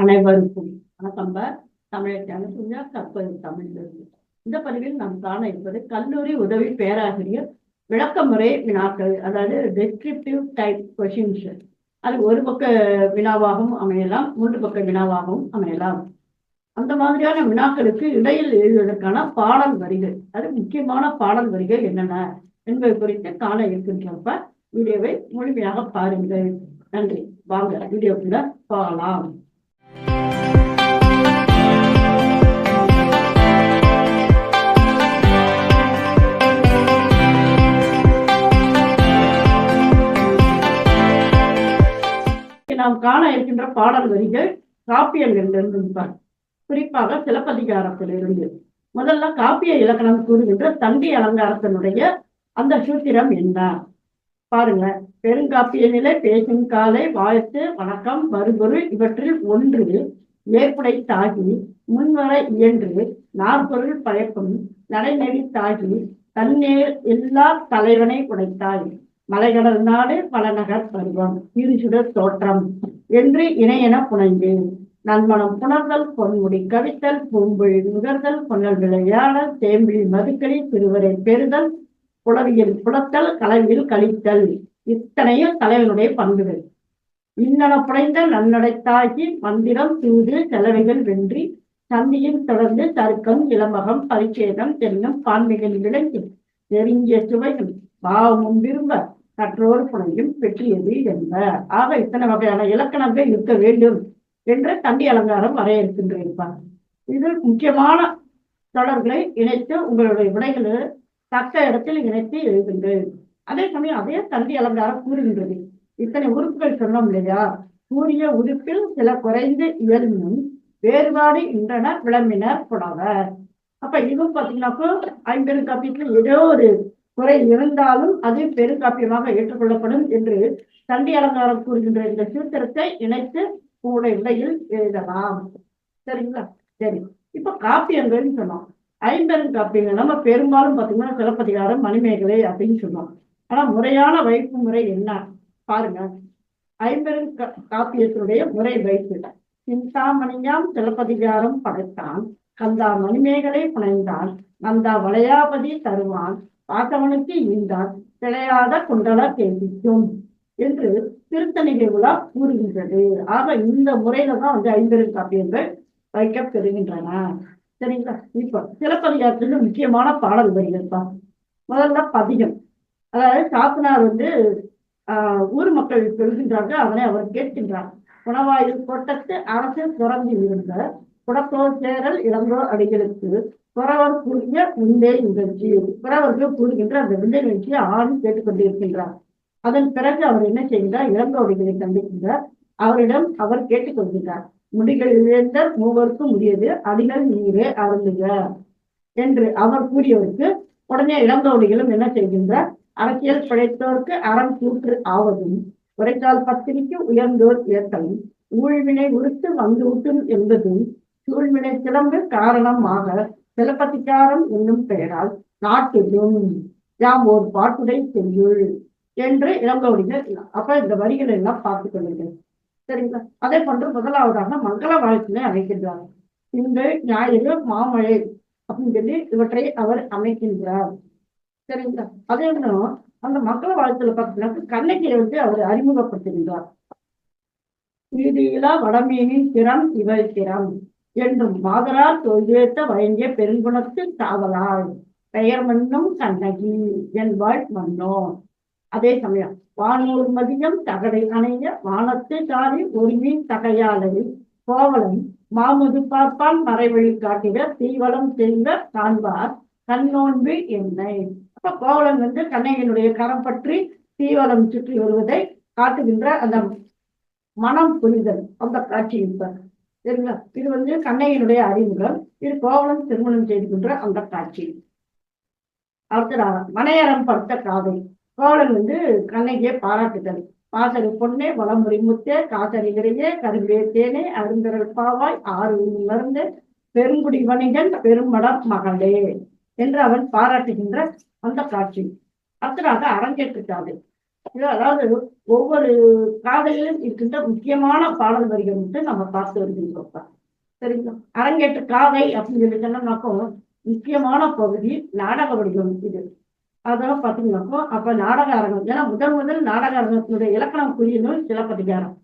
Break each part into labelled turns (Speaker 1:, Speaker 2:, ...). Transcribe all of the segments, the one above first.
Speaker 1: அனைவருக்கும் வணக்கம் தமிழர் அனுப்புஞ்சா கற்பது தமிழிலிருந்து இந்த பதிவில் நாம் காண இருப்பது கல்லூரி உதவி பேராசிரியர் விளக்கமுறை வினாக்கள் அதாவது டெஸ்கிரிப்டிவ் டைப் கொஷின்ஸ் அது ஒரு பக்க வினாவாகவும் அமையலாம் மூன்று பக்க வினாவாகவும் அமையலாம் அந்த மாதிரியான வினாக்களுக்கு இடையில் எழுதுவதற்கான பாடல் வரிகள் அது முக்கியமான பாடல் வரிகள் என்னென்ன என்பது குறித்து காண இருக்கின்றப்ப வீடியோவை முழுமையாக பாருங்கள் நன்றி வாங்க வீடியோக்குள்ள போகலாம் நாம் காண இருக்கின்ற பாடல் வரிகள் காப்பியங்களிலிருந்து குறிப்பாக சிலப்பதிகாரத்திலிருந்து முதல்ல காப்பிய இலக்கணம் கூறுகின்ற தண்டி அலங்காரத்தினுடைய அந்த சூத்திரம் என்ன பாருங்க பெருங்காப்பிய நிலை பேசும் காலை வாழ்த்து வணக்கம் மறுபொரு இவற்றில் ஒன்று ஏற்புடை தாகி முன்வர இயன்று நாற்பொருள் பழக்கம் நடைநெறி தாகி தன்னேர் எல்லா தலைவனை உடைத்தாய் மலைகளர் நாடு பலநகர் பருவம் இருசுடர் தோற்றம் என்று இணையென புனைந்து நன்மனம் புணர்தல் பொன்முடி கவித்தல் பூம்பொழி நுகர்தல் புனல் விளையாடல் தேம்பிழி மதுக்களி திருவரை பெறுதல் புலவியில் புலத்தல் கலவியில் கழித்தல் இத்தனையும் தலைவனுடைய பண்புகள் இன்னன புடைந்த நன்னடைத்தாகி மந்திரம் தூது செலவைகள் வென்றி சந்தியில் தொடர்ந்து தர்க்கம் இளமகம் பரிச்சேதம் தென்னும் பான்மைகள் விளங்கி நெருங்கிய சுவையும் பாவமும் விரும்ப கற்றோர் புனையும் பெற்றியது என்ப ஆக இத்தனை வகையான இலக்கணங்கள் இருக்க வேண்டும் என்று தண்டி அலங்காரம் வரையறுக்கின்றிருப்பார் இது முக்கியமான தொடர்களை இணைத்து உங்களுடைய விடைகளை தக்க இடத்தில் இணைத்து எழுதுங்கள் அதே சமயம் அதே தண்டி அலங்காரம் கூறுகின்றது இத்தனை உறுப்புகள் சொன்னோம் இல்லையா கூறிய உறுப்பில் சில குறைந்து இயல்பினும் வேறுபாடு இன்றனர் விளம்பினர் புலவர் அப்ப இதுவும் பாத்தீங்கன்னாக்கோ ஐம்பெரும் காப்பீட்டில் ஏதோ ஒரு குறை இருந்தாலும் அது பெருங்காப்பியமாக ஏற்றுக்கொள்ளப்படும் என்று தண்டி அலங்காரம் கூறுகின்ற இந்த சூத்திரத்தை இணைத்து உங்களுடைய உடையில் எழுதலாம் சரிங்களா சரி இப்ப காப்பியங்கள்னு சொன்னோம் ஐம்பெரும் காப்பியங்கள் நம்ம பெரும்பாலும் பார்த்தீங்கன்னா சிலப்பதிகாரம் மணிமேகலை அப்படின்னு சொன்னோம் ஆனா முறையான வைப்பு முறை என்ன பாருங்க ஐம்பெரும் காப்பியத்தினுடைய முறை வைப்பு சிந்தாமணியாம் சிலப்பதிகாரம் படைத்தான் கந்தா மணிமேகலை புனைந்தான் நந்தா வளையாபதி தருவான் பார்த்தவனுக்கு ஈண்டான் கிடையாத குண்டலா தெரிவிக்கும் என்று திருத்தணிகை விழா கூறுகின்றது ஆக இந்த முறையில தான் வந்து ஐம்பெரும் காப்பியங்கள் வைக்கப்பெறுகின்றன சரிங்களா இப்ப சிலப்பதிகாரத்துல முக்கியமான பாடல் தான் முதல்ல பதிகம் அதாவது சாத்தனார் வந்து ஆஹ் ஊர் மக்கள் சொல்கின்றார்கள் அதனை அவர் கேட்கின்றார் உணவாயில் கோட்டத்து அரசு சுரங்கில் இருந்த குடத்தோ சேரல் இளங்கோ அடிகளுக்கு புறவர் புறவர்க்குரிய விண்டை நிகழ்ச்சி புறவர்கள் கூறுகின்ற அந்த விந்தை நிகழ்ச்சியை ஆவி கேட்டுக்கொண்டிருக்கின்றார் அதன் பிறகு அவர் என்ன செய்கிறார் இளங்கோடிகளை சந்திக்கின்றார் அவரிடம் அவர் கேட்டுக்கொள்கின்றார் முடிகள் இழந்த மூவருக்கும் உரியது அடிகள் நீரே அருந்துக என்று அவர் கூறியவருக்கு உடனே இளங்கோடிகளும் என்ன செய்கின்றார் அரசியல் பிழைத்தோருக்கு அறம் கூற்று ஆவதும் உரைத்தால் பத்திரிக்கு உயர்ந்தோர் ஏற்கலும் ஊழ்வினை உருத்து வந்து ஊட்டும் என்பதும் சூழ்வினை சிலம்பு காரணமாக சிலப்பதிகாரம் என்னும் பெயரால் நாட்டிலும் யாம் ஒரு பாட்டுடை செய்யுள் என்று இளங்கோடிகள் அப்ப இந்த வரிகளை எல்லாம் பார்த்துக் கொள்ளுங்கள் சரிங்களா அதே போன்று முதலாவதாக மங்கள வாழ்க்கையினை அமைக்கின்றார் இன்று ஞாயிறு மாமழை அப்படின்னு சொல்லி இவற்றை அவர் அமைக்கின்றார் சரிங்களா அதே அந்த மக்கள் வாழ்த்துல பார்த்தீங்கன்னா கண்ணகியை வந்து அவர் அறிமுகப்படுத்துகின்றார் வடமீனின் திறம் இவள் திறம் என்றும் மாதரால் தொய்வேத்த வழங்கிய பெருங்குணத்தில் தாவலாள் பெயர் மன்னும் கண்ணகி என்பாள் வாழ் மன்னோ அதே சமயம் வானூர் மதியம் தகடை அணைய வானத்து தாரி ஒருங்கின் தகையாலை கோவலன் மாமுது பார்ப்பால் மறைவழி காட்டுகிற தீவளம் தெரிந்த காண்பார் கண்ணோன்பு என்னை அப்ப கோவலன் வந்து கண்ணகியினுடைய கரம் பற்றி தீவளம் சுற்றி வருவதை காட்டுகின்ற அந்த மனம் புரிதல் அந்த காட்சி இருப்பார் இது வந்து கண்ணையினுடைய அறிமுகம் இது கோவலம் திருமணம் செய்துகின்ற அந்த காட்சி அடுத்த மனையரம் படுத்த காதை கோவலன் வந்து கண்ணகியை பாராட்டுதல் பாசரி பொண்ணே வளமுறை முத்தே காசரிகிறையே கருவே தேனே அருந்தரல் பாவாய் ஆறு மருந்து பெருங்குடி வணிகன் பெருமடம் மகளே என்று அவன் பாராட்டுகின்ற அந்த காட்சி அடுத்ததாக அரங்கேற்று காதல் அதாவது ஒவ்வொரு காதையிலும் இருக்கின்ற முக்கியமான பாடல் வரிகள் மட்டும் நம்ம பார்த்து வருகின்றோம் சரிங்களா அரங்கேற்ற காதை அப்படின்னு சொல்லிட்டோம்னாக்கோ முக்கியமான பகுதி நாடக வடிவம் இது அதெல்லாம் பார்த்தீங்கன்னாக்கோ அப்ப நாடக அரங்கம் ஏன்னா முதல் முதல் நாடக அரங்கத்தினுடைய இலக்கணம் புரியணும் சிலப்பதிகாரம்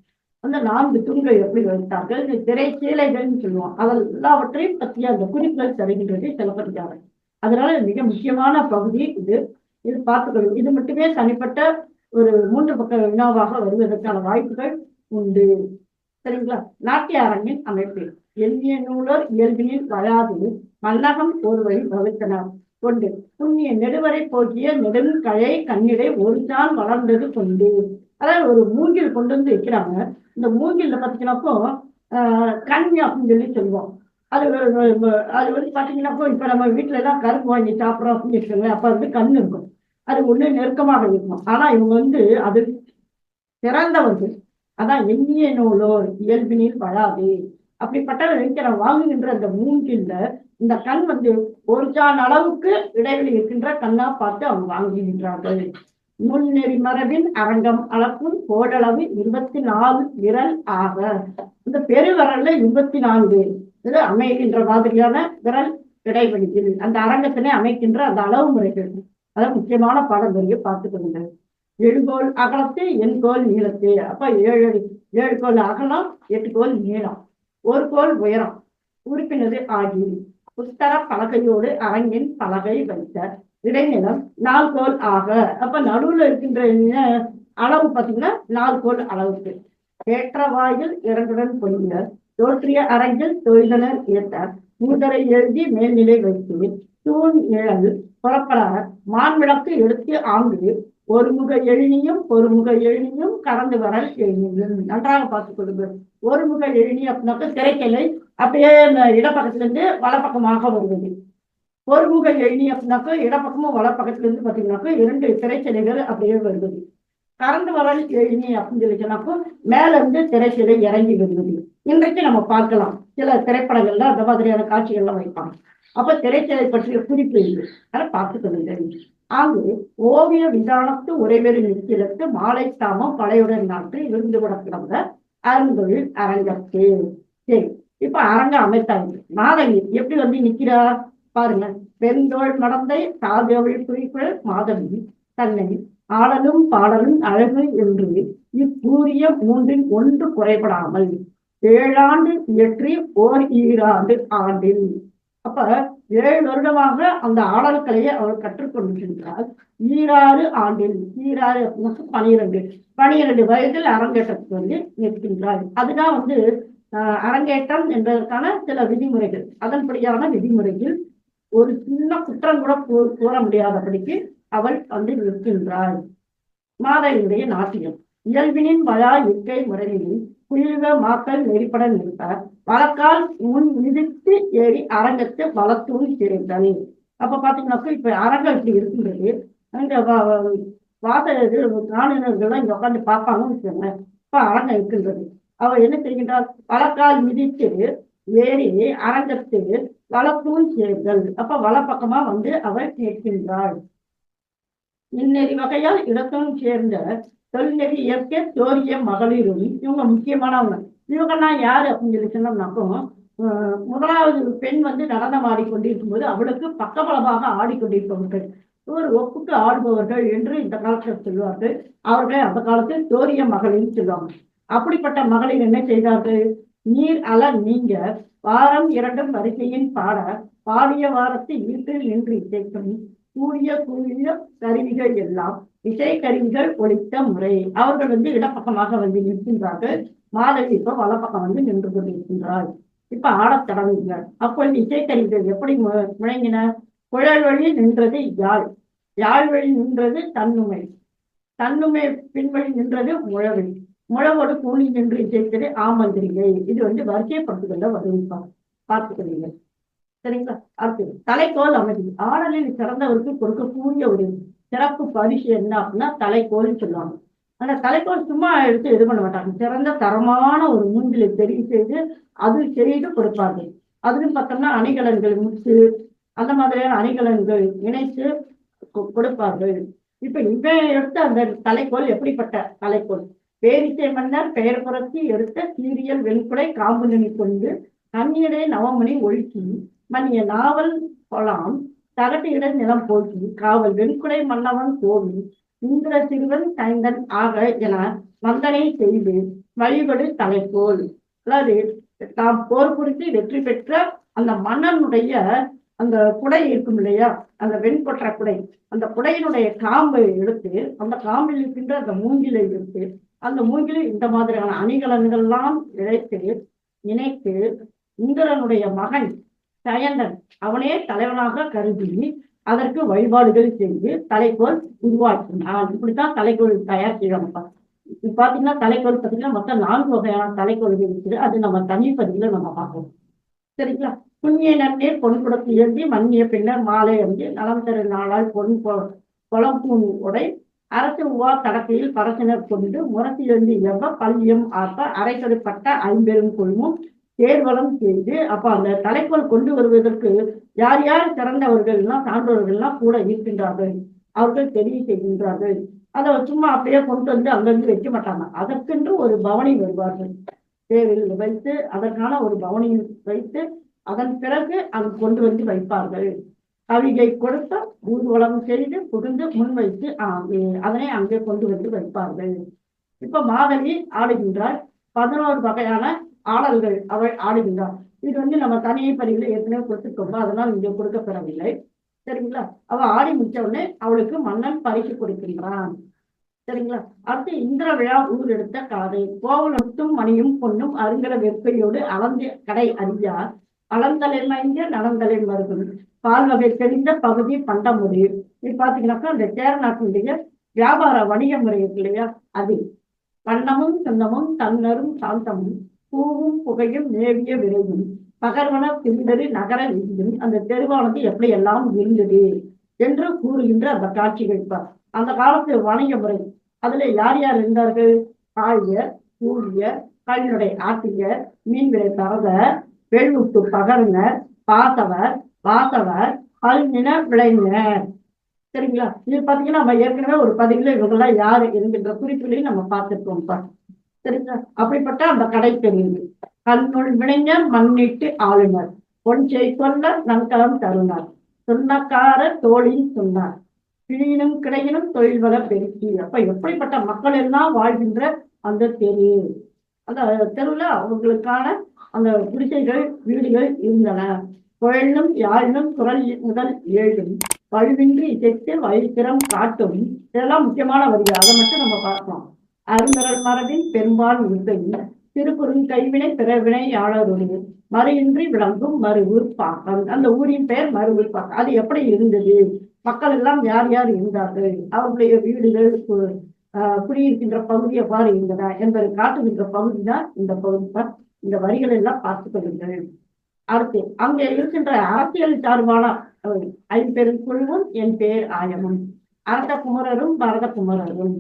Speaker 1: அந்த நான்கு தூண்கள் எப்படி வைத்தார்கள் இந்த திரை சேலைகள்னு சொல்லுவோம் அதில் எல்லாவற்றையும் பற்றி அந்த குறிப்புகள் தருகின்றது சிலப்பதிகாரம் அதனால மிக முக்கியமான பகுதி இது இது பார்த்துக்கணும் இது மட்டுமே தனிப்பட்ட ஒரு மூன்று பக்க வினாவாக வருவதற்கான வாய்ப்புகள் உண்டு சரிங்களா நாட்டிய அரங்கின் அமைப்பு எண்ணிய நூலர் இயல்பினில் வராது மல்லகம் ஒரு வழி வகுத்தனர் கொண்டு புண்ணிய நெடுவரை போகிய நெடும் கழை கண்ணிடை தான் வளர்ந்தது கொண்டு அதாவது ஒரு மூங்கில் கொண்டு வந்து வைக்கிறாங்க இந்த மூங்கில் பார்த்தீங்கன்னாக்கோ கண் அப்படின்னு சொல்லி சொல்லுவோம் அது அது வந்து பார்த்தீங்கன்னாக்கோ இப்போ நம்ம வீட்டுல எல்லாம் கருப்பு வாங்கி சாப்பிட்றோம் அப்படின்னு வச்சுக்கோங்களேன் அப்போ வந்து கண் இருக்கும் அது ஒண்ணு நெருக்கமாக இருக்கும் ஆனா இவங்க வந்து அது திறந்தவர்கள் அதான் எண்ணிய நூலோ இயல்பினில் வராது அப்படிப்பட்ட இருக்கிற வாங்குகின்ற அந்த மூங்கில்ல இந்த கண் வந்து ஒரு ஜான் அளவுக்கு இடைவெளி இருக்கின்ற கண்ணா பார்த்து அவங்க வாங்குகின்றார்கள் முன்னெறி மரபின் அரங்கம் அளக்கும் கோடளவு இருபத்தி நாலு விரல் ஆக இந்த பெருவரல்ல இருபத்தி நான்கு இது அமைகின்ற மாதிரியான விரல் இடைவெளியில் அந்த அரங்கத்தினை அமைக்கின்ற அந்த அளவு முறைகள் அதான் முக்கியமான பாரம்பரியம் பார்த்துக்கணுங்க எழுகோல் அகலத்தே என் கோல் நீளத்தே அப்ப ஏழு அடி ஏழு கோல் அகலம் எட்டு கோல் நீளம் ஒரு கோல் உயரம் உறுப்பினது ஆகி புஸ்தர பலகையோடு அரங்கின் பலகை வைத்த இடைநிலம் நாலு கோல் ஆக அப்ப நடுவுல இருக்கின்ற அளவு பார்த்தீங்கன்னா நாலு கோல் அளவுக்கு ஏற்ற வாயில் இரண்டுடன் பொழிந்தர் தோற்றிய அரங்கில் தொழிலனர் ஏற்ற மூதரை எழுதி மேல்நிலை வைத்து தூண் இழல் புறப்பட மான்விளக்கு ஒரு ஆங்கு ஒருமுக ஒரு ஒருமுக எழினியும் கடந்து வரல் நன்றாக பார்த்துக் கொள்ளுங்கள் ஒருமுக எழினி அப்படின்னாக்க திரைக்கலை அப்படியே இடப்பக்கத்துல இருந்து வலப்பக்கமாக வருவது ஒருமுக எழினி அப்படின்னாக்க இடப்பக்கமும் வலப்பக்கத்துல இருந்து பார்த்தீங்கன்னாக்கா இரண்டு திரைச்சலைகள் அப்படியே வருவது கறந்து வரல் எழுநி அப்படின்னு சொல்லிச்சுனாக்கோ மேல இருந்து திரைச்சலை இறங்கி வருவது இன்றைக்கு நம்ம பார்க்கலாம் சில திரைப்படங்கள்ல அந்த மாதிரியான காட்சிகள்லாம் வைப்பாங்க அப்ப திரைச்சலை பற்றிய குறிப்பு இல்லை அதை பார்த்துக்கணுங்க ஆங்கு ஓவிய விதானத்து உறைவெளி நிற்கிறது மாலை தாமம் பழையுடன் நாட்டு இருந்து கிடக்கிறத அருந்தொழில் அரங்கத்து சரி இப்ப அரங்க அமைத்தாங்க மாதவி எப்படி வந்து நிக்கிறா பாருங்க பெருந்தோள் நடந்தை சாதவிழ் குறிப்புகள் மாதவி தன்னை ஆடலும் பாடலும் அழகு என்று இக்கூறிய மூன்றில் ஒன்று குறைபடாமல் ஏழாண்டு இயற்றி ஓர் ஈராண்டு ஆண்டில் அப்ப ஏழு வருடமாக அந்த ஆடல் அவர் கற்றுக்கொண்டிருக்கிறார் ஈராறு ஆண்டில் ஈராறு அப்படின்னா பனிரெண்டு பனிரெண்டு வயதில் அரங்கேற்றத்துக்கு வந்து நிற்கின்றார் அதுதான் வந்து அரங்கேற்றம் என்பதற்கான சில விதிமுறைகள் அதன்படியான விதிமுறையில் ஒரு சின்ன குற்றம் கூட கூற முடியாதபடிக்கு அவள் வந்து நிற்கின்றாள் மாதையினுடைய நாட்டியம் இயல்பினின் வயா இருக்கை முறையிலும் குயில்க மாக்கள் நெறிப்பட நிறுத்தார் வழக்கால் முன் மிதித்து ஏறி அரங்கத்து வளத்தூள் சேர்ந்தன் அப்ப பாத்தீங்கன்னாக்கா இப்ப அரங்கம் இப்படி இருக்கின்றது இந்த வாத இது காணினர்கள்லாம் இங்க உட்காந்து பார்ப்பாங்கன்னு சொன்னேன் இப்ப அரங்கம் இருக்கின்றது அவர் என்ன செய்கின்றார் வழக்கால் மிதித்து ஏறி அரங்கத்து வளத்தூள் சேர்ந்தல் அப்ப வலப்பக்கமா வந்து அவர் கேட்கின்றாள் இந்நெறி வகையால் இடத்தும் சேர்ந்த தொழிலக இயற்கை தோரிய மகளிர் இவங்க முக்கியமானவங்க இவங்கெல்லாம் யார் அப்படின்னு சொல்லி சொன்னோம்னாக்கும் முதலாவது பெண் வந்து நடனம் ஆடிக்கொண்டிருக்கும் போது அவளுக்கு பக்கபலமாக ஆடிக்கொண்டிருப்பவர்கள் ஒரு ஒப்புக்கு ஆடுபவர்கள் என்று இந்த காலத்தில் சொல்லுவார்கள் அவர்களை அந்த காலத்தில் தோரிய மகளிர்னு சொல்லுவாங்க அப்படிப்பட்ட மகளிர் என்ன செய்தார்கள் நீர் அல நீங்க வாரம் இரண்டும் வரிசையின் பாட பாடிய வாரத்தை ஈர்த்து நின்று இசைக்கும் கூடிய கூடிய கருவிகள் எல்லாம் இசைக்கருவிகள் ஒழித்த முறை அவர்கள் வந்து இடப்பக்கமாக வந்து நிற்கின்றார்கள் மாதவி இப்ப வலப்பக்கம் வந்து நின்று கொண்டிருக்கின்றார் இப்ப ஆடத் தொடங்குங்க அப்பொழுது இசைக்கருவிகள் எப்படி முழங்கின குழல் வழி நின்றது யாழ் யாழ் வழி நின்றது தன்னுமை தன்னுமை பின்வழி நின்றது முழவழி முழவோடு கூலி நின்று இசைத்தது ஆமந்திரிகை இது வந்து வரிசைப்படுத்துதல வருவிப்பார் பார்த்துக்கிறீங்க சரிங்களா அடுத்தது தலைக்கோல் அமைதி ஆடலில் சிறந்தவருக்கு கொடுக்கக்கூடிய ஒரு சிறப்பு பரிசு என்ன அப்படின்னா தலைக்கோல்னு சொல்லுவாங்க அந்த தலைக்கோல் சும்மா எடுத்து இது பண்ண மாட்டாங்க சிறந்த தரமான ஒரு மூஞ்சிலை தெரிவு செய்து அது செய்து கொடுப்பார்கள் அதுன்னு பார்த்தோம்னா அணிகலன்கள் முத்து அந்த மாதிரியான அணிகலன்கள் இணைத்து கொடுப்பார்கள் இப்ப இவ எடுத்த அந்த தலைக்கோல் எப்படிப்பட்ட தலைக்கோல் பேரிசை மன்னர் பெயர் புரட்சி எடுத்த சீரியல் வெண்குடை காம்பு கொண்டு நன்னியடை நவமணி ஒழுக்கி மன்னிய நாவல் கொலாம் தகட்டினர் நிலம் போக்கி காவல் வெண்குடை மன்னவன் கோவில் இந்திர சிறுவன் தைந்தன் ஆக என வந்தனை செய்து வழிபடு தலைக்கோல் அதாவது தாம் போர் புரிந்து வெற்றி பெற்ற அந்த மன்னனுடைய அந்த குடை இருக்கும் இல்லையா அந்த வெண்கொற்ற குடை அந்த குடையினுடைய காம்பை எடுத்து அந்த காம்பில் இருக்கின்ற அந்த மூங்கிலை எடுத்து அந்த மூங்கிலை இந்த மாதிரியான அணிகலன்கள்லாம் இழைத்து இணைத்து இந்திரனுடைய மகன் சயந்தன் அவனே தலைவனாக கருதி அதற்கு வழிபாடுகள் செய்து தலைக்கோல் உருவாக்கினான் இப்படித்தான் தலைக்கோள் தயார் செய்யணும் பாத்தீங்கன்னா தலைக்கோள் பாத்தீங்கன்னா மொத்தம் நான்கு வகையான தலைக்கோள்கள் இருக்குது அது நம்ம தனி பதிவுல நம்ம பார்க்கணும் சரிங்களா புண்ணிய நன்னே பொன் குடத்து எழுதி மண்ணிய பின்னர் மாலை அணிந்து நலம் தரு நாளால் பொன் குளம்பூன் உடை அரசு உவா தடக்கையில் பரசினர் கொண்டு முரசிலிருந்து எவ்வ பல்லியம் ஆத்த அரைக்கடுப்பட்ட ஐம்பெரும் குழுமும் தேர்வலம் செய்து அப்ப அந்த தலைப்பல் கொண்டு வருவதற்கு யார் யார் திறந்தவர்கள்லாம் சான்றோர்கள்லாம் கூட இருக்கின்றார்கள் அவர்கள் தெரிவு செய்கின்றார்கள் அதை சும்மா அப்படியே கொண்டு வந்து அங்கிருந்து வைக்க மாட்டாங்க அதற்கென்று ஒரு பவனி வருவார்கள் தேவையில் வைத்து அதற்கான ஒரு பவனியில் வைத்து அதன் பிறகு அங்கு கொண்டு வந்து வைப்பார்கள் கவிகை கொடுத்த ஊர்வலம் செய்து புகுந்து முன்வைத்து அதனை அங்கே கொண்டு வந்து வைப்பார்கள் இப்ப மாதவி ஆடுகின்றார் பதினோரு வகையான ஆடல்கள் அவள் ஆடுகின்றார் இது வந்து நம்ம தனியை பதிவில் ஏற்கனவே கொடுத்துருக்கோம் அதனால் இங்கே கொடுக்கப்பெறவில்லை சரிங்களா அவ ஆடி முடிச்ச உடனே அவளுக்கு மன்னன் பரிசு கொடுக்கின்றான் சரிங்களா அடுத்து இந்திர விழா ஊர் எடுத்த காதை கோவலத்தும் மணியும் பொண்ணும் அருங்கிற வெப்பையோடு அலந்த கடை அறிஞ்சா அளந்தலின் மைந்த நடந்தலின் மருகும் பால் வகை தெரிந்த பகுதி பண்டமுடி இது பாத்தீங்கன்னாக்கா இந்த சேரநாட்டினுடைய வியாபார வணிக முறை இருக்கு இல்லையா அது பண்டமும் சொந்தமும் தன்னரும் சாந்தமும் பூவும் புகையும் நேவிய விரையும் பகர்வன திரிந்தது நகர விதியும் அந்த தெருவானது எப்படி எல்லாம் இருந்தது என்று கூறுகின்ற அந்த வைப்பார் அந்த காலத்து வணிக முறை அதுல யார் யார் இருந்தார்கள் ஆழியர் கூழியர் கல்லுடை மீன் மீன்களை பரதர் வெள்ளுட்டு பகர்னர் பாசவர் வாசவர் கல்நின விளைஞர் சரிங்களா இது பாத்தீங்கன்னா நம்ம ஏற்கனவே ஒரு பதிவுல இவங்கெல்லாம் யாரு என்கின்ற குறிப்புகளையும் நம்ம பார்த்திருக்கோம் சரிங்களா அப்படிப்பட்ட அந்த கடை தெரியுது கண்ணுள் விளைஞ்ச மண்ணிட்டு ஆளுநர் பொன் செய்கொள்ள நன்கலம் தருணர் சொன்னக்கார தோழின் சொன்னார் கிழியினும் கிடையினும் தொழில் வள பெருக்கி அப்ப எப்படிப்பட்ட மக்கள் எல்லாம் வாழ்கின்ற அந்த தெரு அந்த தெருவுல அவங்களுக்கான அந்த குடிசைகள் வீடுகள் இருந்தன குழலும் யாழினும் குரல் முதல் ஏழும் பழுவின்றி இசைத்து வயிற்றம் காட்டும் இதெல்லாம் முக்கியமான வரிகள் அதை மட்டும் நம்ம பார்க்கலாம் அருந்தரல் மரபின் பெரும்பால் உருக்கையில் திருக்குறும் கைவினை பிற வினையாளருடைய மறையின்றி விளங்கும் மறு உருப்பாக்கம் அந்த ஊரின் பெயர் மறு உருப்பாக்கம் அது எப்படி இருந்தது மக்கள் எல்லாம் யார் யார் இருந்தார்கள் அவருடைய வீடுகள் குடியிருக்கின்ற பகுதி எவ்வாறு இருந்ததா என்பதை காட்டுகின்ற பகுதி தான் இந்த பகுதி இந்த வரிகள் எல்லாம் பார்த்துக் கொள்ளுங்கள் அடுத்து அங்கே இருக்கின்ற அரசியல் சார்பான ஐம்பெரும் குழுவும் என் பெயர் ஆயமும் அரத குமரரும் பரத குமரரும்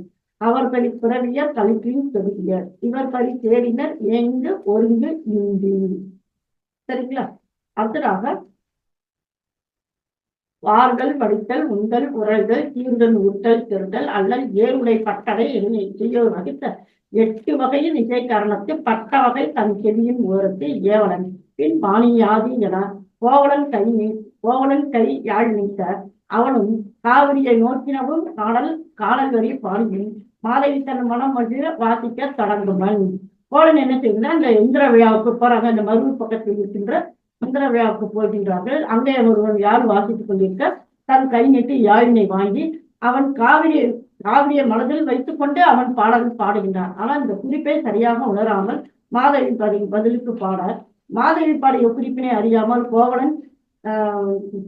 Speaker 1: அவர்களின் பலி பிறவியர் கழிப்பியும் தொகுதியர் தேடினர் எங்கு ஒருங்கு இந்தி சரிங்களா அதற்காக வார்கள் வடித்தல் உண்டல் உரல்கள் தீர்தல் உருட்டல் திருடல் அல்லது ஏருடை பட்டவை எண்ணிக்கையில் வகித்த எட்டு வகையின் இசை காரணத்து பட்ட வகை தன் செடியின் ஓரத்தை ஏவலன் பின் பாணியாதி என கோவலன் கை கோவலன் கை யாழ் நீத்த அவனும் காவிரியை நோக்கினவும் காடல் காடல் வரி பாயும் மாதவி தன் மனம் வந்து வாசிக்க தொடங்குமன் கோலன் என்ன செய்யுதுன்னா இந்த இந்திர விழாவுக்கு போறாங்க இந்த மருவு பக்கத்தில் இருக்கின்ற இந்திர விழாவுக்கு போகின்றார்கள் அங்கே ஒருவன் யார் வாசித்துக் கொண்டிருக்க தன் கை நீட்டி யாழினை வாங்கி அவன் காவிரி காவிரியை மனதில் கொண்டு அவன் பாடல் பாடுகின்றான் ஆனால் இந்த குறிப்பை சரியாக உணராமல் மாதவி பதிலுக்கு பாட மாதவி பாடிய குறிப்பினை அறியாமல் கோவலன்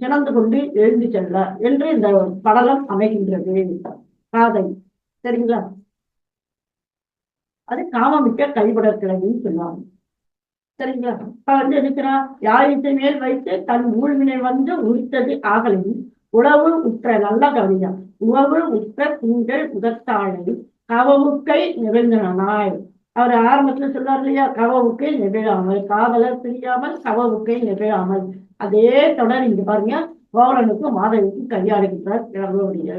Speaker 1: கிணந்து கொண்டு எழுந்து செல்ல என்று இந்த படலம் அமைகின்றது காதை சரிங்களா அது காமமிக்க கைவிடர் கிழவின்னு சொல்லுவாங்க சரிங்களா இப்ப வந்து இருக்கிறா யாழிசை மேல் வைத்து தன் ஊழ்வினை வந்து உரித்தது ஆகலையும் உழவு உற்ற நல்ல கவிதம் உழவு உற்ற திங்கள் உதத்தாழை கவமுக்கை நிகழ்ந்தனாய் அவர் ஆரம்பத்துல சொல்றாரு இல்லையா கவவுக்கை நிகழாமல் காவலர் பிரியாமல் கவவுக்கை நிகழாமல் அதே தொடர் இங்கு பாருங்க கோவலனுக்கும் மாதவிக்கும் கையாளுகின்றார் கடவுளுடைய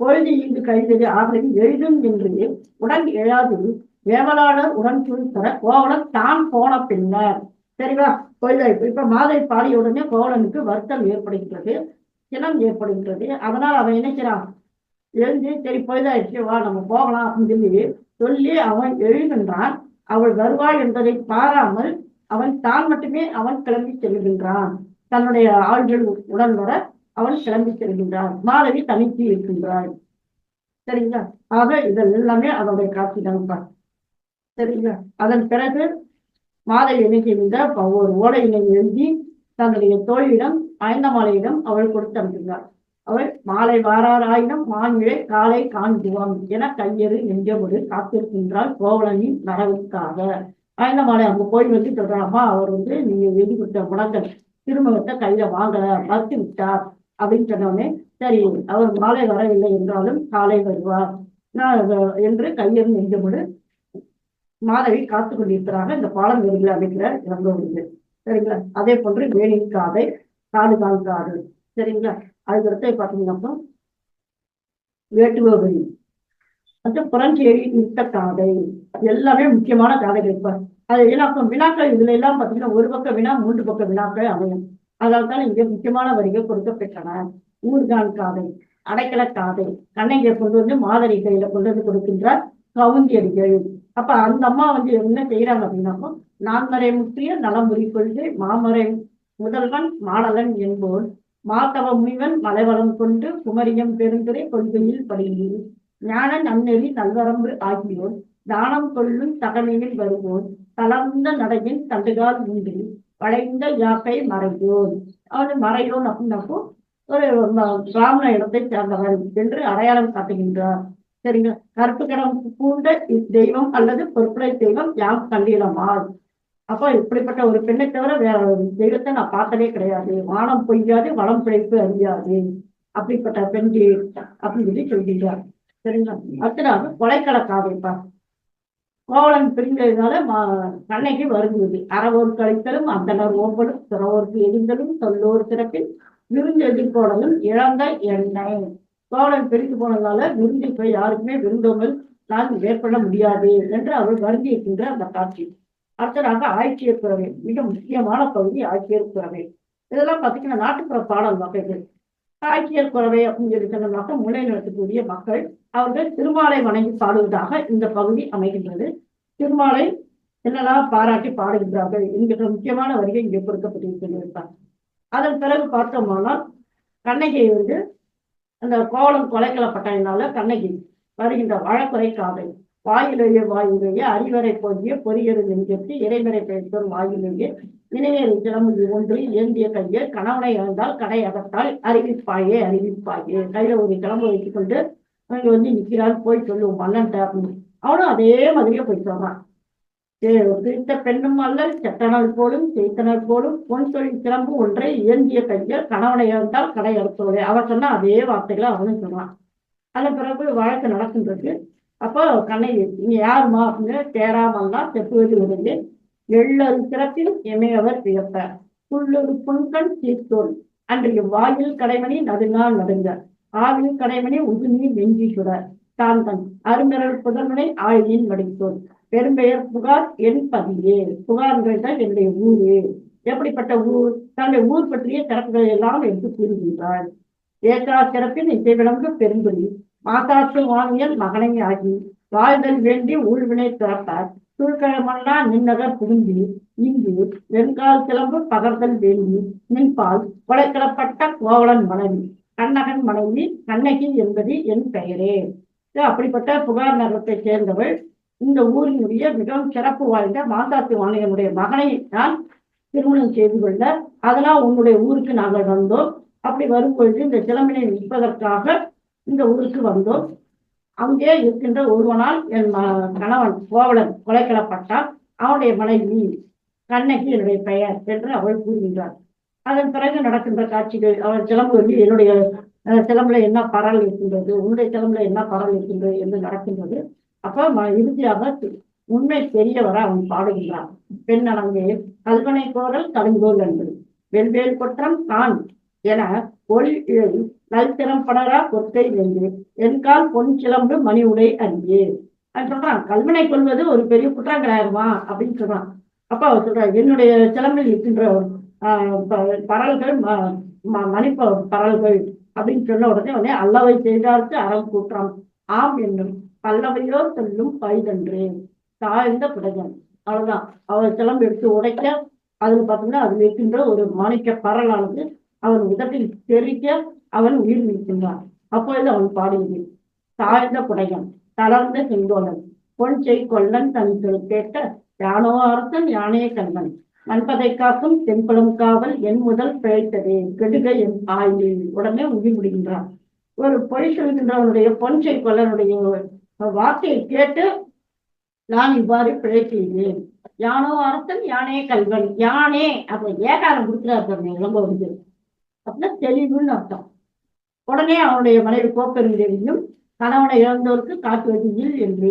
Speaker 1: பொழுது இங்கு கைதது ஆகவே எழுதும் என்று உடன் எழாதது வேவலாளர் உடன் துணித்தர கோவலன் தான் போன பின்னர் சரிவா பொழுதாய்ப்பு இப்ப மாதவி பாடிய உடனே கோவலனுக்கு வருத்தம் ஏற்படுகின்றது சினம் ஏற்படுகின்றது அதனால் அவன் நினைக்கிறான் எழுந்து சரி பொழுதாயிடுச்சு வா நம்ம போகலாம் அப்படின்னு சொல்லி சொல்லி அவன் எழுகின்றான் அவள் வருவாள் என்பதை பாராமல் அவன் தான் மட்டுமே அவன் கிளம்பி செல்கின்றான் தன்னுடைய ஆள்கள் வர அவன் கிளம்பி செல்கின்றான் மாதவி தனித்து இருக்கின்றாள் சரிங்களா ஆக இதில் எல்லாமே அதனுடைய காட்சி தான்ப்பா சரிங்களா அதன் பிறகு மாலை எண்ணிக்கைந்த ஒரு ஓடையினை எழுதி தன்னுடைய தோழியிடம் மாலையிடம் அவள் கொடுத்து அனுப்பினாள் அவள் மாலை வாராராயினும் மான்களை காலை காண்புவான் என கையெறு நெஞ்சமொழி காத்திருக்கின்றாள் கோவலனின் நடவுக்காக அயனமாலை அங்க போய் வந்து சொல்றாமா அவர் வந்து நீங்க எழுதி கொடுத்த முடங்கள் திருமணத்தை கையில வாங்கல மறுத்து விட்டார் அப்படின்னு சொன்னோடனே சரி அவர் மாலை வரவில்லை என்றாலும் காலை வருவார் நான் என்று கையில் நெஞ்சமுடு மாதவி காத்து கொண்டிருக்கிறாங்க இந்த பாலம் வெளியில் அமைக்கிற இறந்தோடு சரிங்களா அதே போன்று வேலின் காதை காடு கால் காடு சரிங்களா அதுக்கடுத்து பார்த்தீங்கன்னா வேட்டுவ வெளி மற்றும் புறஞ்சேரி யுத்த காதை எல்லாமே முக்கியமான காதைகள் இப்ப அது இலக்கம் வினாக்கள் இதுல எல்லாம் பாத்தீங்கன்னா ஒரு பக்க வினா மூன்று பக்க வினாக்கள் அமையும் அதால் தான் இங்கே முக்கியமான வரிகள் கொடுக்கப்பட்டன ஊர்கான் காதை அடைக்கல காதை கண்ணகியை கொண்டு வந்து மாதிரி கையில கொண்டு வந்து கொடுக்கின்றார் கவுந்தியடிகள் அப்ப அந்த அம்மா வந்து என்ன செய்யறாங்க அப்படின்னாக்கோ நான்மறை முற்றிய நலமுறி கொள்கை மாமரை முதல்வன் மாடலன் என்போன் மாத்தவ முனிவன் மலைவளம் கொண்டு குமரியம் பெருந்துரை கொள்கையில் படுகிறேன் ஞான நன்னெறி நல்லரம்பு ஆகியோர் தானம் கொள்ளும் தகமையில் வருவோர் தளர்ந்த நடையின் தண்டுகால் ஊன்றி வளைந்த யாக்கை மறைவோர் அவனை மறையோன் அப்படின்னாக்கும் ஒரு பிராமண இடத்தை சேர்ந்தவர் என்று அடையாளம் காட்டுகின்றார் சரிங்களா கருப்பு கடம் பூண்ட தெய்வம் அல்லது பொற்புரை தெய்வம் யாம் கண்டிடமாள் அப்ப இப்படிப்பட்ட ஒரு பெண்ணை தவிர வேற ஒரு தெய்வத்தை நான் பார்த்ததே கிடையாது வானம் பொய்யாது வளம் பிழைப்பு அறியாது அப்படிப்பட்ட பெண் அப்படின்னு சொல்லி சொல்கின்றார் சரிங்களா அடுத்ததாக கொலைக்கணக்காக இருப்பார் கோவலன் பிரிந்ததுனால கண்ணைக்கு வருங்குதி அறவோர் கழித்தலும் அந்தனர் ஓம்படும் துறவோர்க்கு எரிந்தலும் சொல்லோர் சிறப்பில் விருந்து போனதும் இழந்த எண்ணெய் கோவலன் பிரிந்து போனதால விருந்தில் போய் யாருக்குமே விருந்தோங்கள் நான் ஏற்பட முடியாது என்று அவள் வருந்தி இருக்கின்ற அந்த காட்சி அடுத்ததாக ஆட்சியர் துறவை மிக முக்கியமான பகுதி ஆட்சியர் துறவை இதெல்லாம் பார்த்தீங்கன்னா நாட்டுப்புற பாடல் வகைகள் காய்ச்சியல் குறவை அப்படிங்கிறது சொல்லி சொன்னோம்னாக்க முல்லை மக்கள் அவர்கள் திருமாலை வணங்கி பாடுவதாக இந்த பகுதி அமைகின்றது திருமாலை என்னெல்லாம் பாராட்டி பாடுகின்றார்கள் என்கின்ற முக்கியமான வரிகை இங்கே கொடுக்கப்பட்டு சொல்லியிருப்பார் அதன் பிறகு பார்த்தோமானால் கண்ணகியை வந்து அந்த கோலம் கொலைக்கல கண்ணகி வருகின்ற வழக்குறை காதை வாயிலேயே வாயிலேயே அறிவரை பொதிய பொறிகிறது நெஞ்சத்து இறைவரை பெற்றோர் வாயிலேயே நினைவேறு கிளம்பி ஒன்று ஏந்திய கையே கணவனை இழந்தால் கடை அகத்தால் அறிவிப்பாயே அறிவிப்பாயே கையில ஒரு கிளம்பு வைத்துக் கொண்டு அங்க வந்து நிற்கிறாள் போய் சொல்லுவோம் மன்னன்ட்ட அப்படின்னு அவனும் அதே மாதிரியே போய் சொல்றான் பிரித்த பெண்ணும் அல்ல செத்தனால் போலும் செய்தனால் போலும் பொன் தொழில் கிளம்பு ஒன்றை ஏந்திய கையில் கணவனை இழந்தால் கடை அறுத்தோடு அவன் சொன்னா அதே வார்த்தைகளை அவனும் சொல்றான் அதன் பிறகு வழக்கு நடக்கின்றது அப்போ கண்ணை நீங்க யாருமா அப்படின்னு தேராமல்லா தெப்புவது உடனே எள்ளறு திறத்தில் எமையவர் வியப்பார் புல்லொரு புண்கண் தீர்த்தோல் அன்றைய வாயில் கடைமணி நடுங்கால் நடுங்க ஆவில் கடைமணி உதுநீர் நெஞ்சி சுடர் தாந்தன் அருமிரல் புதன்மனை ஆழியின் மடித்தோல் பெரும்பெயர் புகார் என் பதியே தான் என்னுடைய ஊரு எப்படிப்பட்ட ஊர் தன்னுடைய ஊர் பற்றிய சிறப்புகளை எல்லாம் எடுத்து கூறுகின்றார் ஏற்றா சிறப்பின் இசை விளங்கு பெருங்குடி மாதாத்து வானியல் மகனை ஆகி வாழ்தல் வேண்டி ஊழ்வினை திறப்பார் சூழ்கிழமல்லா நின்னகர் புகுந்தி இங்கு வெண்கால் கிளம்பு பகர்தல் வேண்டி நின்பால் கொலைக்கிடப்பட்ட கோவலன் மனைவி கண்ணகன் மனைவி கண்ணகி என்பது என் பெயரே அப்படிப்பட்ட புகார் நகரத்தைச் சேர்ந்தவள் இந்த ஊரினுடைய மிகவும் சிறப்பு வாய்ந்த மாதாத்தி வாணியனுடைய மகனை நான் திருமணம் செய்து கொள்ள அதனால் உன்னுடைய ஊருக்கு நாங்கள் வந்தோம் அப்படி வரும்பொழுது இந்த சிலம்பினை விற்பதற்காக இந்த ஊருக்கு வந்தோம் அங்கே இருக்கின்ற ஒருவனால் என் கணவன் கோவலன் கொலைக்கிடப்பட்டான் அவனுடைய மனைவி கண்ணகி என்னுடைய பெயர் என்று அவள் கூறுகின்றாள் அதன் பிறகு நடக்கின்ற காட்சிகள் அவள் சிலம்பு வந்து என்னுடைய சிலம்புல என்ன பரல் இருக்கின்றது உன்னுடைய சிலம்புல என்ன பரல் இருக்கின்றது என்று நடக்கின்றது அப்ப இறுதியாக உண்மை வர அவன் பாடுகின்றான் பெண் அடங்கே கல்வனை கோரல் கலங்கோல் என்பது வெல்வேல் குற்றம் தான் என ஒளி இழையும் கல்திறம் படரா பொற்கை வென்று என்கால் பொன் கிளம்பு மணி உடை அன்பு அது சொல்றான் கல்வனை கொள்வது ஒரு பெரிய குற்றாங்கராயிருமா அப்படின்னு சொல்றான் அப்ப அவர் சொல்ற என்னுடைய சிலம்பில் இருக்கின்ற பரல்கள் மணி பரல்கள் அப்படின்னு சொன்ன உடனே உடனே அல்லவை செய்தார்க்கு அறம் கூற்றம் ஆம் என்னும் பல்லவையோ செல்லும் பைதன்று தாழ்ந்த புடகன் அவ்வளவுதான் அவர் சிலம்பு எடுத்து உடைக்க அதுல பார்த்தீங்கன்னா அதுல இருக்கின்ற ஒரு மாணிக்க பரலானது அவன் உதட்டில் தெரிக்க அவன் உயிர் நிற்கின்றான் அப்பொழுது அவன் பாடியது தாழ்ந்த குடையன் தளர்ந்த செங்கோலன் பொன் செய் கொல்லன் தன் சொல் கேட்ட யானோ அரசன் யானைய கண்மன் நண்பதை காக்கும் தென்பலம் காவல் என் முதல் பிழைத்ததே கெடுக என் ஆய்வில் உடனே உயிர் முடிகின்றான் ஒரு பொய் சொல்கின்றவனுடைய பொன் செய் கொல்லனுடைய வார்த்தையை கேட்டு நான் இவ்வாறு பிழைக்கிறேன் யானோ அரசன் யானே கல்வன் யானே அப்ப ஏகாரம் கொடுக்கிறார் பாருங்க இளம்பவர்கள் அப்படின்னா தெளிவுன்னு அர்த்தம் உடனே அவனுடைய மனைவி கோப்பெருந்தேவியும் கணவனை இழந்தோருக்கு காட்டுவது இல் என்று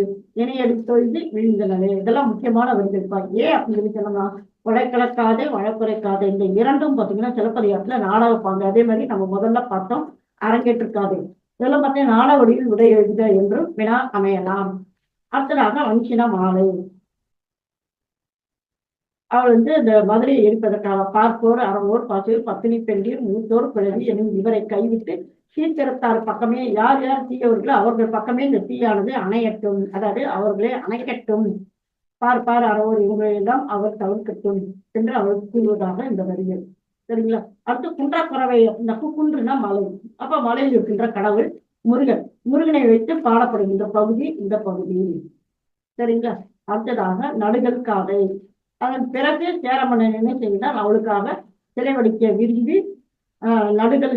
Speaker 1: எடுத்து விழுந்தனர் இதெல்லாம் முக்கியமான வரிகள்ப்பா ஏன் அப்படின்னு சொல்லலாம் உழைக்கலக்காதே வழக்குரைக்காதே இந்த இரண்டும் பார்த்தீங்கன்னா சிலப்பதிகாரத்துல நாடக வைப்பாங்க அதே மாதிரி நம்ம முதல்ல பார்த்தோம் அரங்கேற்றிருக்காது இதெல்லாம் பார்த்தீங்கன்னா நாடவடியில் உடை எழுத என்றும் வினா அமையலாம் அடுத்ததாக வஞ்சின மாலை அவள் வந்து இந்த மதுரையை எரிப்பதற்காக பார்ப்போர் அறவோர் பசுவோர் பத்தினி பெண்டியர் மூத்தோர் பிறவி எனும் இவரை கைவிட்டு சீக்கிரத்தார் பக்கமே யார் யார் தீயவர்களோ அவர்கள் பக்கமே இந்த தீயானது அணையட்டும் அதாவது அவர்களே அணைக்கட்டும் பார்ப்பார் அறவோர் இவங்களையெல்லாம் அவர் தவிர்க்கட்டும் என்று அவர் கூறுவதாக இந்த வரிகள் சரிங்களா அடுத்து குன்றா பறவை இந்த குன்றுனா மலை அப்ப மலையில் இருக்கின்ற கடவுள் முருகன் முருகனை வைத்து பாடப்படும் இந்த பகுதி இந்த பகுதி சரிங்களா அடுத்ததாக நடுகள் காதை அதன் பிறகு சேரமன்னன் என்ன செய்தார் அவளுக்காக சிலைவடிக்க விரும்பி நடுகள்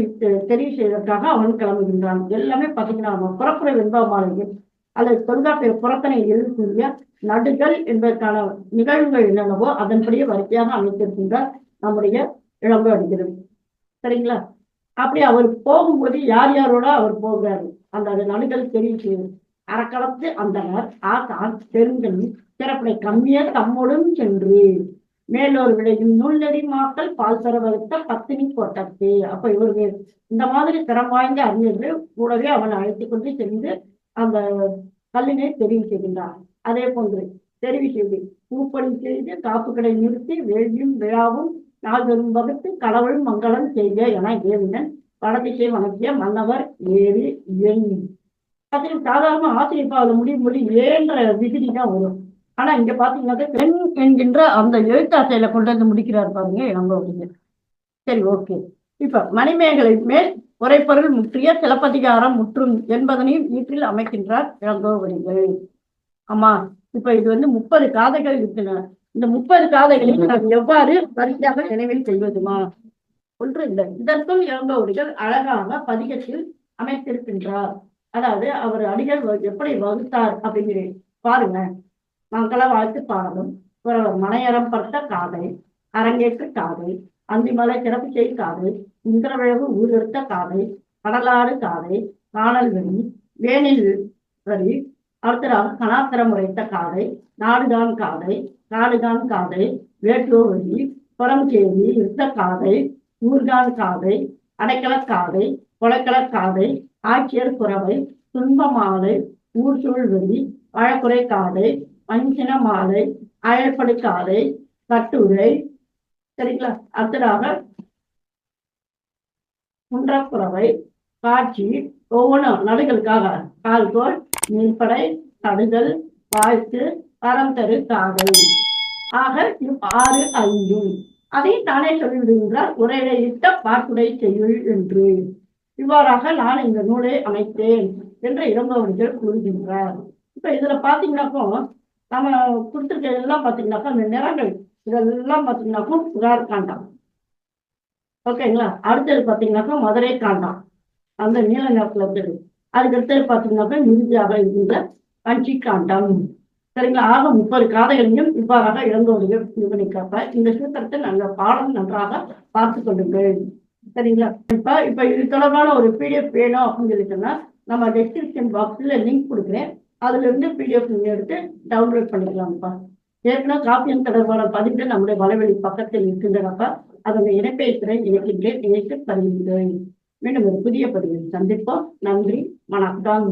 Speaker 1: தெரிவு செய்வதற்காக அவன் கிளம்புகின்றான் எல்லாமே பார்த்தீங்கன்னா புறப்புற வெண்பாமாலையில் அல்லது தொல்காப்பிய புறத்தனை எழுதக்கூடிய நடுகள் என்பதற்கான நிகழ்வுகள் என்னென்னவோ அதன்படியே வரிசையாக அமைத்திருக்கின்றார் நம்முடைய இளம்பு அடிக்கிறது சரிங்களா அப்படி அவர் போகும்போது யார் யாரோட அவர் போகிறாரு அந்த நடுகள் தெரிவு செய்வது அறக்களத்து அந்த ஆ தான் பெருங்கலும் சிறப்படை தம்மோடும் சென்று மேலோர் விளையும் நூல்நெறி மாக்கள் பால் சரவருத்த பத்தினி கோட்டத்து அப்ப இவர்கள் இந்த மாதிரி திறம் வாய்ந்த அறிஞர்கள் கூடவே அவனை அழைத்து கொண்டு சென்று அந்த கல்லினை தெரிவு செய்கின்றார் அதே போன்று தெரிவு செய்து பூப்பணி செய்து காப்புக்கடை நிறுத்தி வேள்வியும் விழாவும் நால்வரும் வகுத்து கடவுள் மங்களம் செய்க என ஏவினன் வடதிசை வணக்கிய மன்னவர் ஏறி எண்ணி பார்த்தீங்கன்னா சாதாரண ஆசிரியர் பாவில் முடியும் போது ஏன்ற விகுதி தான் வரும் ஆனா இங்க பாத்தீங்கன்னா பெண் என்கின்ற அந்த எழுத்தாசையில கொண்டு வந்து முடிக்கிறார் பாருங்க நம்ம அப்படிங்க சரி ஓகே இப்ப மணிமேகலை மேல் உரைப்பொருள் முற்றிய சிலப்பதிகாரம் முற்றும் என்பதனையும் வீட்டில் அமைக்கின்றார் இளங்கோ ஆமா இப்ப இது வந்து முப்பது காதைகள் இருக்கின்றன இந்த முப்பது காதைகளையும் நாம் எவ்வாறு வரிசையாக நினைவில் செய்வதுமா ஒன்று இல்லை இதற்கும் இளங்கோவடிகள் அழகாக பதிகத்தில் அமைத்திருக்கின்றார் அதாவது அவர் அடிகள் எப்படி வகுத்தார் அப்படிங்கிற பாருங்க மங்கள வாழ்த்து பாடலும் புறவர் மனையரம் பட்ட காதை அரங்கேற்று காதை அந்திமலை சிறப்பு செய் காதை இந்திரவிழகு ஊரெடுத்த காதை கடலாறு காதை காணல் வெளி வேனில் வரி அடுத்ததாக கலாத்திரம் உரைத்த காதை நாடுதான் காதை காடுதான் காதை வேட்டோ வழி புறம் கேவி இருத்த காதை ஊர்கான் காதை கொலைக்கல காதை ஆட்சியர் குறவை மாலை ஊர்சூழ் வெளி அழகுரை காலை அஞ்சின மாலை அயற்படு காலை கட்டுரை சரிங்களா அடுத்ததாக குன்றக்குறவை காட்சி ஒவ்வொன்றும் நடுகளுக்காக கால்கோல் நீர்படை தடுதல் வாழ்த்து தரம் தரு காதல் ஆக ஆறு ஐந்து அதை தானே சொல்லிவிடுகின்றார் உரையிட்ட இட்ட பார்ப்புடை செய்யுள் என்று இவ்வாறாக நான் இந்த நூலை அமைத்தேன் என்று இளங்கோவடிகள் கூறுகின்றார் இப்ப இதுல பாத்தீங்கன்னாக்கும் நம்ம கொடுத்துருக்க எல்லாம் பாத்தீங்கன்னாக்கா இந்த நிறங்கள் இதெல்லாம் பாத்தீங்கன்னாக்கும் புகார் காண்டம் ஓகேங்களா அடுத்தது பாத்தீங்கன்னாக்கா மதுரை காண்டம் அந்த நீல நிறத்துல தெரியும் அதுக்கடுத்தது பாத்தீங்கன்னாக்கா இறுதியாக இருக்கின்ற பஞ்சி காண்டம் சரிங்களா ஆக முப்பது காதைகளையும் இவ்வாறாக இளங்கோவடிகள் விவரிக்காப்ப இந்த சூத்திரத்தை நாங்கள் பாடம் நன்றாக பார்த்து கொள்ளுங்கள் சரிங்களா இப்ப இப்ப இது தொடர்பான ஒரு பிடிஎஃப் வேணும் அப்படின்னு சொல்லிட்டோம்னா நம்ம டெஸ்கிரிப்ஷன் பாக்ஸ்ல லிங்க் கொடுக்குறேன் அதுல இருந்து பிடிஎஃப் நீங்க எடுத்து டவுன்லோட் பண்ணிக்கலாம்ப்பா ஏற்கனவே காப்பியம் தொடர்பான பதிவு நம்முடைய வலைவழி பக்கத்தில் இருக்கின்றனப்பா அதனை இணைப்பேற்கிறேன் இணைக்கின்றேன் இணைத்து பதிவுகிறேன் மீண்டும் ஒரு புதிய பதிவில் சந்திப்போம் நன்றி வணக்கம்